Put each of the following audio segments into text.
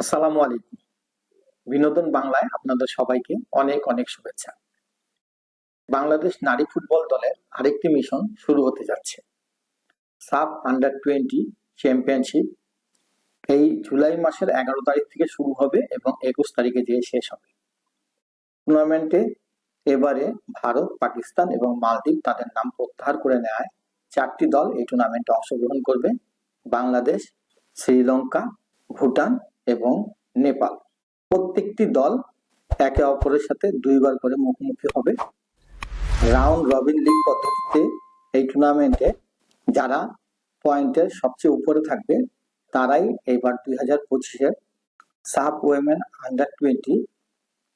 আসসালামু আলাইকুম। বিনোদন বাংলায় আপনাদের সবাইকে অনেক অনেক শুভেচ্ছা। বাংলাদেশ নারী ফুটবল দলের আরেকটি মিশন শুরু হতে যাচ্ছে। সাব আন্ডার টোয়েন্টি চ্যাম্পিয়নশিপ এই জুলাই মাসের এগারো তারিখ থেকে শুরু হবে এবং একুশ তারিখে যেয়ে শেষ হবে। টুর্নামেন্টে এবারে ভারত, পাকিস্তান এবং মালদ্বীপ তাদের নাম প্রত্যাহার করে নেয়। চারটি দল এই টুর্নামেন্টে অংশগ্রহণ করবে। বাংলাদেশ, শ্রীলঙ্কা, ভুটান এবং নেপাল। প্রত্যেকটি দল একে অপরের সাথে দুইবার করে মুখোমুখি হবে। রাউন্ড রবিন লিগ পদ্ধতিতে এই টুর্নামেন্টে যারা পয়েন্টের সবচেয়ে উপরে থাকবে, তারাই এইবার দুই হাজার পঁচিশের sub women under twenty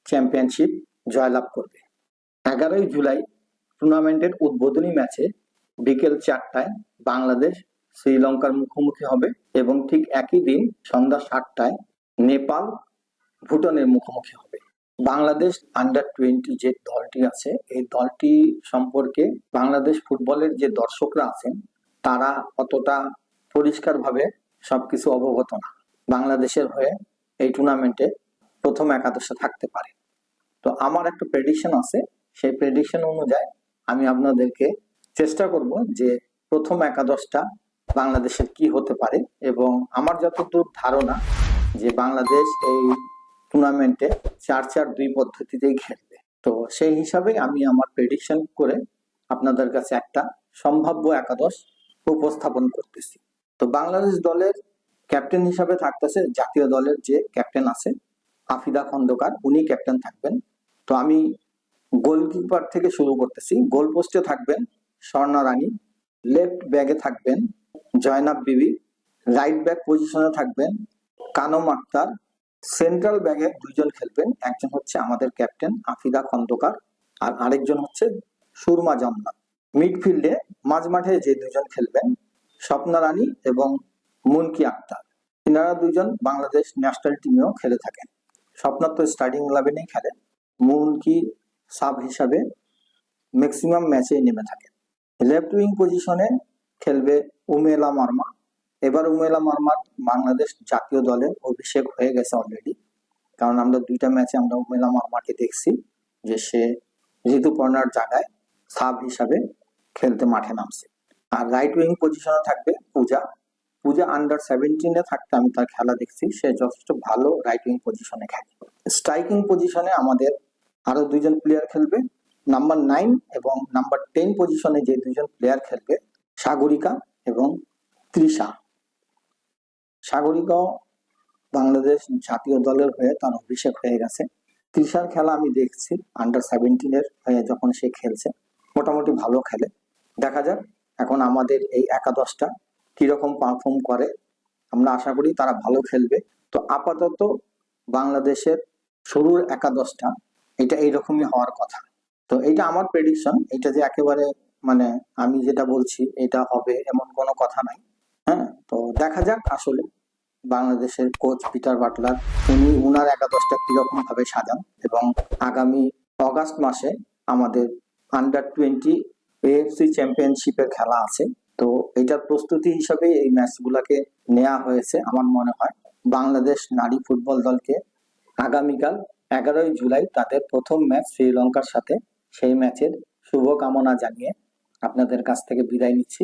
championship জয়লাভ করবে। এগারোই জুলাই টুর্নামেন্টের উদ্বোধনী ম্যাচে বিকেল চারটায় বাংলাদেশ শ্রীলঙ্কার মুখোমুখি হবে এবং ঠিক একই দিন সন্ধ্যা সাতটায় নেপাল ভুটানের মুখোমুখি হবে। বাংলাদেশ আন্ডার টোয়েন্টি যে দলটি আছে, এই দলটি সম্পর্কে বাংলাদেশ ফুটবলের যে দর্শকরা আছেন, তারা অতটা পরিষ্কারভাবে সবকিছু অবগত না। বাংলাদেশের হয়ে এই টুর্নামেন্টে প্রথম একাদশে থাকতে পারে। তো আমার একটা প্রেডিকশন আছে, সেই প্রেডিকশন অনুযায়ী আমি আপনাদেরকে চেষ্টা করব যে প্রথম একাদশটা বাংলাদেশের কি হতে পারে এবং আমার যতদূর ধারণা যে বাংলাদেশ এই টুর্নামেন্টে চার চার দুই পদ্ধতিতেই খেলবে। তো সেই হিসাবে আমি আমার প্রেডিকশন করে আপনাদের কাছে একটা সম্ভাব্য একাদশ উপস্থাপন করতেছি। তো বাংলাদেশ দলের ক্যাপ্টেন হিসাবে থাকতেছে জাতীয় দলের যে ক্যাপ্টেন আছে, আফিদা খন্দকার, উনি ক্যাপ্টেন থাকবেন। তো আমি গোলকিপার থেকে শুরু করতেছি। গোল পোস্টে থাকবেন স্বর্ণা রানী লেফট ব্যাগে থাকবেন জয়নাব বিবি রাইট ব্যাক পজিশনে থাকবেন কানম আক্তার, সেন্ট্রাল ব্যাগে দুইজন খেলবেন, একজন হচ্ছে আমাদের ক্যাপ্টেন আফিদা খন্দকার আর আরেকজন হচ্ছে সুরমা জান্নাত মিডফিল্ডে মাঝ মাঠে যে দুজন খেলবেন, স্বপ্না রানী এবং মুনকি আক্তার। এনারা দুজন বাংলাদেশ ন্যাশনাল টিমেও খেলে থাকেন। স্বপ্না তো স্টার্টিং ইলেভেনেই খেলেন মুনকি সাব হিসাবে ম্যাক্সিমাম ম্যাচেই নেমে থাকেন। লেফট উইং পজিশনে খেলবে উমেলা মার্মা। এবার উমেলা মার্মার বাংলাদেশ জাতীয় দলে অভিষেক হয়ে গেছে অলরেডি কারণ আমরা দুইটা ম্যাচে আমরা উমেলা মার্মাকে দেখছি যে সে ঋতুপর্ণার জায়গায় সাব হিসাবে খেলতে মাঠে নামছে। আর রাইট উইং পজিশনে থাকবে পূজা। পূজা আন্ডার সেভেন্টিনে থাকতে আমি তার খেলা দেখছি, সে যথেষ্ট ভালো রাইট উইং পজিশনে খেলে। স্ট্রাইকিং পজিশনে আমাদের আরও দুইজন প্লেয়ার খেলবে। নাম্বার নাইন এবং নাম্বার টেন পজিশনে যে দুইজন প্লেয়ার খেলবে, সাগরিকা এবং তৃষা। সাগরিকাও বাংলাদেশ জাতীয় দলের হয়ে তার অভিষেক হয়ে গেছে। তৃষার খেলা আমি দেখছি আন্ডার সেভেন্টিনের হয়ে যখন সে খেলছে, মোটামুটি ভালো খেলে। দেখা যাক এখন আমাদের এই একাদশটা কীরকম পারফর্ম করে। আমরা আশা করি তারা ভালো খেলবে। তো আপাতত বাংলাদেশের শুরুর একাদশটা এটা এইরকমই হওয়ার কথা। তো এটা আমার প্রেডিকশন এটা যে একেবারে মানে আমি যেটা বলছি, এটা হবে এমন কোনো কথা নাই। হ্যাঁ? তো দেখা যাক আসলে বাংলাদেশের কোচ পিটার বাটলার, উনি উনার একাদশটা কীরকম ভাবে সাজান এবং আগামী অগাস্ট মাসে আমাদের আন্ডার টোয়েন্টি এএফসি চ্যাম্পিয়নশিপের খেলা আছে। তো এটার প্রস্তুতি হিসাবে এই ম্যাচগুলোকে নেওয়া হয়েছে আমার মনে হয়। বাংলাদেশ নারী ফুটবল দলকে আগামীকাল এগারোই জুলাই তাদের প্রথম ম্যাচ শ্রীলঙ্কার সাথে। সেই ম্যাচের শুভকামনা জানিয়ে আপনাদের কাছ থেকে বিদায় নিচ্ছি।